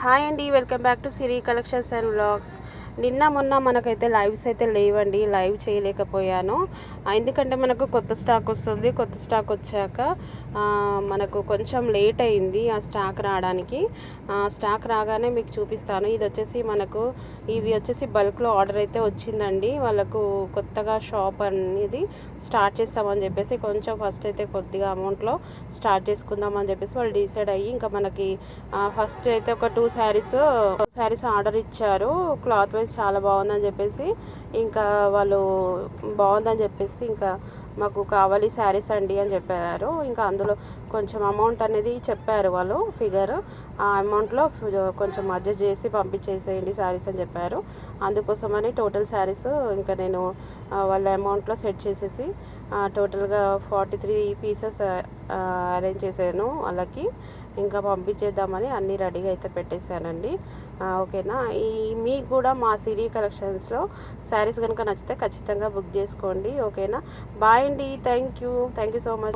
Hi అండి welcome back to Siri collections and vlogs. నిన్న మొన్న మనకైతే లైవ్స్ అయితే లేవండి లైవ్ చేయలేకపోయాను. ఎందుకంటే మనకు కొత్త స్టాక్ వస్తుంది కొత్త స్టాక్ వచ్చాక మనకు కొంచెం లేట్ అయింది ఆ స్టాక్ రావడానికి. స్టాక్ రాగానే మీకు చూపిస్తాను. ఇది వచ్చేసి మనకు ఇవి వచ్చేసి బల్క్లో ఆర్డర్ అయితే వచ్చిందండి. వాళ్ళకు కొత్తగా షాప్ అనేది స్టార్ట్ చేస్తామని చెప్పేసి కొంచెం ఫస్ట్ అయితే కొద్దిగా అమౌంట్లో స్టార్ట్ చేసుకుందాం అని చెప్పేసి వాళ్ళు డిసైడ్ అయ్యి ఇంకా మనకి ఫస్ట్ అయితే ఒక టూ శారీస్ శారీస్ ఆర్డర్ ఇచ్చారు. క్లాత్ వైజ్ చాలా బాగుందని చెప్పేసి ఇంకా వాళ్ళు బాగుందని చెప్పేసి ఇంకా మాకు కావాలి శారీస్ అండి అని చెప్పారు. ఇంకా అందులో కొంచెం అమౌంట్ అనేది చెప్పారు వాళ్ళు ఫిగర్ ఆ అమౌంట్లో కొంచెం అడ్జస్ట్ చేసి పంపించేసేయండి శారీస్ అని చెప్పారు. అందుకోసమని టోటల్ శారీస్ ఇంకా నేను వాళ్ళ అమౌంట్లో సెట్ చేసేసి టోటల్గా ఫార్టీ త్రీ పీసెస్ అరేంజ్ చేశాను వాళ్ళకి. ఇంకా పంపించేద్దామని అన్నీ రెడీగా అయితే పెట్టేశానండి. ఓకేనా? ఈ మీకు కూడా మా సిరీ కలెక్షన్స్లో శారీస్ కనుక నచ్చితే ఖచ్చితంగా బుక్ చేసుకోండి ఓకేనా? బాయ్ అండి. Thank you thank you so much.